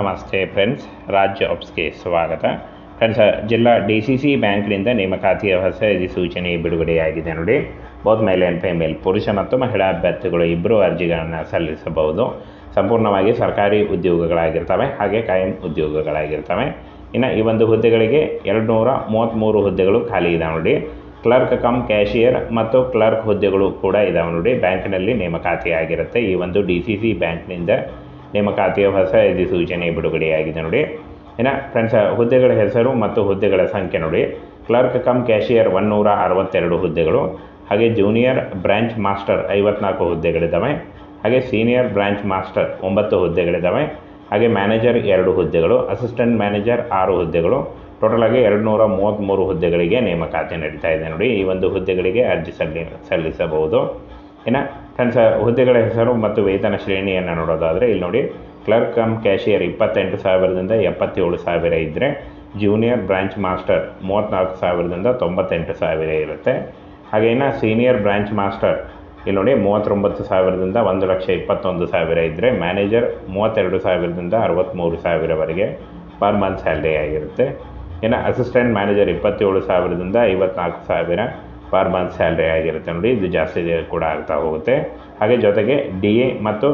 ನಮಸ್ತೆ ಫ್ರೆಂಡ್ಸ್, ರಾಜ್ಯ ಆಫ್ಸ್ಗೆ ಸ್ವಾಗತ. ಫ್ರೆಂಡ್ಸ್, ಜಿಲ್ಲಾ ಡಿ ಸಿ ಸಿ ಬ್ಯಾಂಕ್ನಿಂದ ನೇಮಕಾತಿಯ ಹೊಸ ಅಧಿಸೂಚನೆ ಬಿಡುಗಡೆಯಾಗಿದೆ ನೋಡಿ. ಬೋತ್ ಮೇಲೆ ಆ್ಯಂಡ್ ಫಿಮೇಲ್ ಪುರುಷ ಮತ್ತು ಮಹಿಳಾ ಅಭ್ಯರ್ಥಿಗಳು ಇಬ್ಬರು ಅರ್ಜಿಗಳನ್ನು ಸಲ್ಲಿಸಬಹುದು. ಸಂಪೂರ್ಣವಾಗಿ ಸರ್ಕಾರಿ ಉದ್ಯೋಗಗಳಾಗಿರ್ತವೆ, ಹಾಗೆ ಕಾಯಂ ಉದ್ಯೋಗಗಳಾಗಿರ್ತವೆ. ಇನ್ನು ಈ ಒಂದು ಹುದ್ದೆಗಳಿಗೆ ಎರಡು ನೂರ ಮೂವತ್ತ್ಮೂರು ಹುದ್ದೆಗಳು ಖಾಲಿ ಇದಾವೆ ನೋಡಿ. ಕ್ಲರ್ಕ್ ಕಮ್ ಕ್ಯಾಶಿಯರ್ ಮತ್ತು ಕ್ಲರ್ಕ್ ಹುದ್ದೆಗಳು ಕೂಡ ಇದಾವೆ ನೋಡಿ. ಬ್ಯಾಂಕ್ನಲ್ಲಿ ನೇಮಕಾತಿ ಆಗಿರುತ್ತೆ ಈ ಒಂದು ಡಿ ಸಿ ಸಿ ಬ್ಯಾಂಕ್ನಿಂದ. ನೇಮಕಾತಿಯ ಹೊಸ ಅಧಿಸೂಚನೆ ಬಿಡುಗಡೆಯಾಗಿದೆ ನೋಡಿ. ಇನ್ನು ಫ್ರೆಂಡ್ಸ್ ಹುದ್ದೆಗಳ ಹೆಸರು ಮತ್ತು ಹುದ್ದೆಗಳ ಸಂಖ್ಯೆ ನೋಡಿ. ಕ್ಲರ್ಕ್ ಕಮ್ ಕ್ಯಾಶಿಯರ್ ಒನ್ನೂರ ಅರವತ್ತೆರಡು ಹುದ್ದೆಗಳು. ಹಾಗೆ ಜೂನಿಯರ್ ಬ್ರಾಂಚ್ ಮಾಸ್ಟರ್ ಐವತ್ನಾಲ್ಕು ಹುದ್ದೆಗಳಿದ್ದಾವೆ ಹಾಗೆ ಸೀನಿಯರ್ ಬ್ರಾಂಚ್ ಮಾಸ್ಟರ್ ಒಂಬತ್ತು ಹುದ್ದೆಗಳಿದ್ದಾವೆ ಹಾಗೆ ಮ್ಯಾನೇಜರ್ ಎರಡು ಹುದ್ದೆಗಳು ಅಸಿಸ್ಟೆಂಟ್ ಮ್ಯಾನೇಜರ್ ಆರು ಹುದ್ದೆಗಳು. ಟೋಟಲ್ ಆಗಿ ಎರಡು ನೂರ ಮೂವತ್ತ್ಮೂರು ಹುದ್ದೆಗಳಿಗೆ ನೇಮಕಾತಿ ನಡೀತಾ ಇದೆ ನೋಡಿ. ಈ ಒಂದು ಹುದ್ದೆಗಳಿಗೆ ಅರ್ಜಿ ಸಲ್ಲಿ ಸಲ್ಲಿಸಬಹುದು. ಇನ್ನು ಕನ್ಸ ಹುದ್ದೆಗಳ ಹೆಸರು ಮತ್ತು ವೇತನ ಶ್ರೇಣಿಯನ್ನು ನೋಡೋದಾದರೆ ಇಲ್ಲಿ ನೋಡಿ ಕ್ಲರ್ಕ್ ಕಮ್ ಕ್ಯಾಶಿಯರ್ ಇಪ್ಪತ್ತೆಂಟು ಸಾವಿರದಿಂದ ಎಪ್ಪತ್ತೇಳು ಸಾವಿರ ಇದ್ದರೆ ಜೂನಿಯರ್ ಬ್ರಾಂಚ್ ಮಾಸ್ಟರ್ ಮೂವತ್ತ್ನಾಲ್ಕು ಸಾವಿರದಿಂದ ತೊಂಬತ್ತೆಂಟು ಸಾವಿರ ಇರುತ್ತೆ. ಹಾಗೇನ ಸೀನಿಯರ್ ಬ್ರಾಂಚ್ ಮಾಸ್ಟರ್ ಇಲ್ಲಿ ನೋಡಿ ಮೂವತ್ತೊಂಬತ್ತು ಸಾವಿರದಿಂದ ಒಂದು ಲಕ್ಷ ಇಪ್ಪತ್ತೊಂದು ಸಾವಿರ ಇದ್ದರೆ ಮ್ಯಾನೇಜರ್ ಮೂವತ್ತೆರಡು ಸಾವಿರದಿಂದ ಅರವತ್ತ್ಮೂರು ಸಾವಿರವರೆಗೆ ಪರ್ ಮಂತ್ ಸ್ಯಾಲ್ರಿ ಆಗಿರುತ್ತೆ. ಇನ್ನು ಅಸಿಸ್ಟೆಂಟ್ ಮ್ಯಾನೇಜರ್ ಇಪ್ಪತ್ತೇಳು ಸಾವಿರದಿಂದ ಐವತ್ನಾಲ್ಕು ಸಾವಿರ ಪರ್ ಮಂತ್ ಸ್ಯಾಲ್ರಿ ಆಗಿರುತ್ತೆ ನೋಡಿ, ಇದು ಜಾಸ್ತಿ ಕೂಡ ಆಗ್ತಾ ಹೋಗುತ್ತೆ. ಹಾಗೆ ಜೊತೆಗೆ ಡಿ ಎ ಮತ್ತು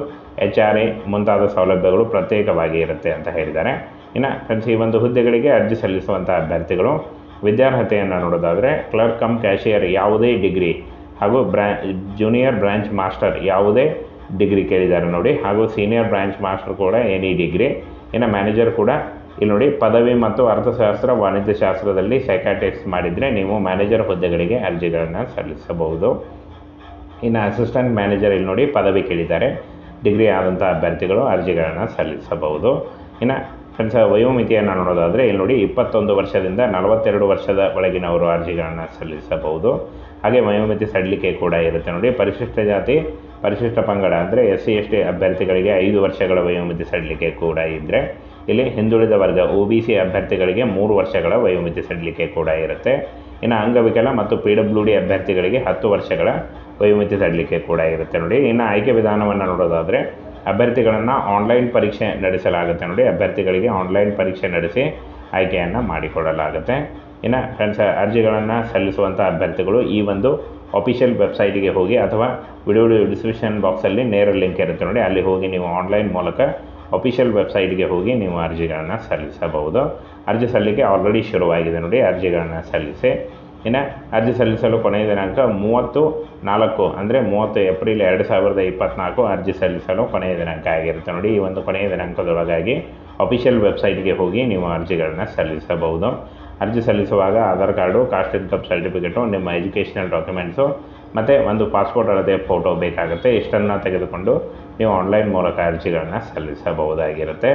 ಎಚ್ ಆರ್ ಎ ಮುಂತಾದ ಸೌಲಭ್ಯಗಳು ಪ್ರತ್ಯೇಕವಾಗಿ ಇರುತ್ತೆ ಅಂತ ಹೇಳಿದ್ದಾರೆ. ಇನ್ನು ಫ್ರೆಂಡ್ಸ್ ಈ ಒಂದು ಹುದ್ದೆಗಳಿಗೆ ಅರ್ಜಿ ಸಲ್ಲಿಸುವಂಥ ಅಭ್ಯರ್ಥಿಗಳು, ವಿದ್ಯಾರ್ಹತೆಯನ್ನು ನೋಡೋದಾದರೆ ಕ್ಲರ್ಕ್ ಕಮ್ ಕ್ಯಾಶಿಯರ್ ಯಾವುದೇ ಡಿಗ್ರಿ ಹಾಗೂ ಬ್ರಾ ಜೂನಿಯರ್ ಬ್ರಾಂಚ್ ಮಾಸ್ಟರ್ ಯಾವುದೇ ಡಿಗ್ರಿ ಕೇಳಿದ್ದಾರೆ ನೋಡಿ, ಹಾಗೂ ಸೀನಿಯರ್ ಬ್ರಾಂಚ್ ಮಾಸ್ಟರ್ ಕೂಡ ಎನಿ ಡಿಗ್ರಿ ಇನ್ನು ಮ್ಯಾನೇಜರ್ ಕೂಡ ಇಲ್ಲಿ ನೋಡಿ ಪದವಿ ಮತ್ತು ಅರ್ಥಶಾಸ್ತ್ರ, ವಾಣಿಜ್ಯ ಶಾಸ್ತ್ರದಲ್ಲಿ ಸೈಕಾಟ್ರಿಕ್ಸ್ ಮಾಡಿದರೆ ನೀವು ಮ್ಯಾನೇಜರ್ ಹುದ್ದೆಗಳಿಗೆ ಅರ್ಜಿಗಳನ್ನು ಸಲ್ಲಿಸಬಹುದು. ಇನ್ನು ಅಸಿಸ್ಟೆಂಟ್ ಮ್ಯಾನೇಜರ್ ಇಲ್ಲಿ ನೋಡಿ ಪದವಿ ಕೇಳಿದ್ದಾರೆ. ಡಿಗ್ರಿ ಆದಂಥ ಅಭ್ಯರ್ಥಿಗಳು ಅರ್ಜಿಗಳನ್ನು ಸಲ್ಲಿಸಬಹುದು. ಇನ್ನು ಫ್ರೆಂಡ್ಸ್ ವಯೋಮಿತಿಯನ್ನು ನೋಡೋದಾದರೆ ಇಲ್ಲಿ ನೋಡಿ ಇಪ್ಪತ್ತೊಂದು ವರ್ಷದಿಂದ ನಲವತ್ತೆರಡು ವರ್ಷದ ಒಳಗಿನವರು ಅರ್ಜಿಗಳನ್ನು ಸಲ್ಲಿಸಬಹುದು. ಹಾಗೆ ವಯೋಮಿತಿ ಸಡಿಲಿಕೆ ಕೂಡ ಇರುತ್ತೆ ನೋಡಿ. ಪರಿಶಿಷ್ಟ ಜಾತಿ, ಪರಿಶಿಷ್ಟ ಪಂಗಡ ಅಂದರೆ ಎಸ್ ಸಿ ಎಸ್ ಟಿ ಅಭ್ಯರ್ಥಿಗಳಿಗೆ ಐದು ವರ್ಷಗಳ ವಯೋಮಿತಿ ಸಡಿಲಿಕೆ ಕೂಡ ಇದ್ದರೆ ಇಲ್ಲಿ ಹಿಂದುಳಿದ ವರ್ಗ ಒ ಬಿ ಸಿ ಅಭ್ಯರ್ಥಿಗಳಿಗೆ ಮೂರು ವರ್ಷಗಳ ವಯೋಮಿತಿ ಸಡಿಲಿಕೆ ಕೂಡ ಇರುತ್ತೆ. ಇನ್ನು ಅಂಗವಿಕಲ ಮತ್ತು ಪಿ ಡಬ್ಲ್ಯೂ ಡಿ ಅಭ್ಯರ್ಥಿಗಳಿಗೆ ಹತ್ತು ವರ್ಷಗಳ ವಯೋಮಿತಿ ಸಡಿಲಿಕೆ ಕೂಡ ಇರುತ್ತೆ ನೋಡಿ. ಇನ್ನು ಆಯ್ಕೆ ವಿಧಾನವನ್ನು ನೋಡೋದಾದರೆ, ಅಭ್ಯರ್ಥಿಗಳನ್ನು ಆನ್ಲೈನ್ ಪರೀಕ್ಷೆ ನಡೆಸಲಾಗುತ್ತೆ ನೋಡಿ. ಅಭ್ಯರ್ಥಿಗಳಿಗೆ ಆನ್ಲೈನ್ ಪರೀಕ್ಷೆ ನಡೆಸಿ ಆಯ್ಕೆಯನ್ನು ಮಾಡಿಕೊಡಲಾಗುತ್ತೆ ಇನ್ನು ಫ್ರೆಂಡ್ಸ್, ಅರ್ಜಿಗಳನ್ನು ಸಲ್ಲಿಸುವಂಥ ಅಭ್ಯರ್ಥಿಗಳು ಈ ಒಂದು ಅಫಿಷಿಯಲ್ ವೆಬ್ಸೈಟಿಗೆ ಹೋಗಿ ಅಥವಾ ವಿಡಿಯೋ ಡಿಸ್ಕ್ರಿಪ್ಷನ್ ಬಾಕ್ಸಲ್ಲಿ ನೇರ ಲಿಂಕ್ ಇರುತ್ತೆ ನೋಡಿ. ಅಲ್ಲಿ ಹೋಗಿ ನೀವು ಆನ್ಲೈನ್ ಮೂಲಕ ಅಫಿಷಿಯಲ್ ವೆಬ್ಸೈಟ್ಗೆ ಹೋಗಿ ನೀವು ಅರ್ಜಿಗಳನ್ನು ಸಲ್ಲಿಸಬಹುದು. ಅರ್ಜಿ ಸಲ್ಲಿಕೆ ಆಲ್ರೆಡಿ ಶುರುವಾಗಿದೆ ನೋಡಿ ಅರ್ಜಿಗಳನ್ನು ಸಲ್ಲಿಸಿ. ಇನ್ನು ಅರ್ಜಿ ಸಲ್ಲಿಸಲು ಕೊನೆಯ ದಿನಾಂಕ ಮೂವತ್ತು ನಾಲ್ಕು ಅಂದರೆ ಮೂವತ್ತು ಏಪ್ರಿಲ್ ಎರಡು ಸಾವಿರದ ಇಪ್ಪತ್ತ್ನಾಲ್ಕು ಅರ್ಜಿ ಸಲ್ಲಿಸಲು ಕೊನೆಯ ದಿನಾಂಕ ಆಗಿರುತ್ತೆ ನೋಡಿ, ಈ ಒಂದು ಕೊನೆಯ ದಿನಾಂಕದೊಳಗಾಗಿ ಅಫಿಷಿಯಲ್ ವೆಬ್ಸೈಟ್ಗೆ ಹೋಗಿ ನೀವು ಅರ್ಜಿಗಳನ್ನು ಸಲ್ಲಿಸಬಹುದು. ಅರ್ಜಿ ಸಲ್ಲಿಸುವಾಗ Aadhaar card caste income certificate ನಿಮ್ಮ ಎಜುಕೇಷನಲ್ ಡಾಕ್ಯುಮೆಂಟ್ಸು ಮತ್ತು ಒಂದು ಪಾಸ್ಪೋರ್ಟ್ ಅಳತೆ ಫೋಟೋ ಬೇಕಾಗುತ್ತೆ. ಇಷ್ಟನ್ನು ತೆಗೆದುಕೊಂಡು ನೀವು ಆನ್ಲೈನ್ ಮೂಲಕ ಅರ್ಜಿಗಳನ್ನು ಸಲ್ಲಿಸಬಹುದಾಗಿರುತ್ತೆ.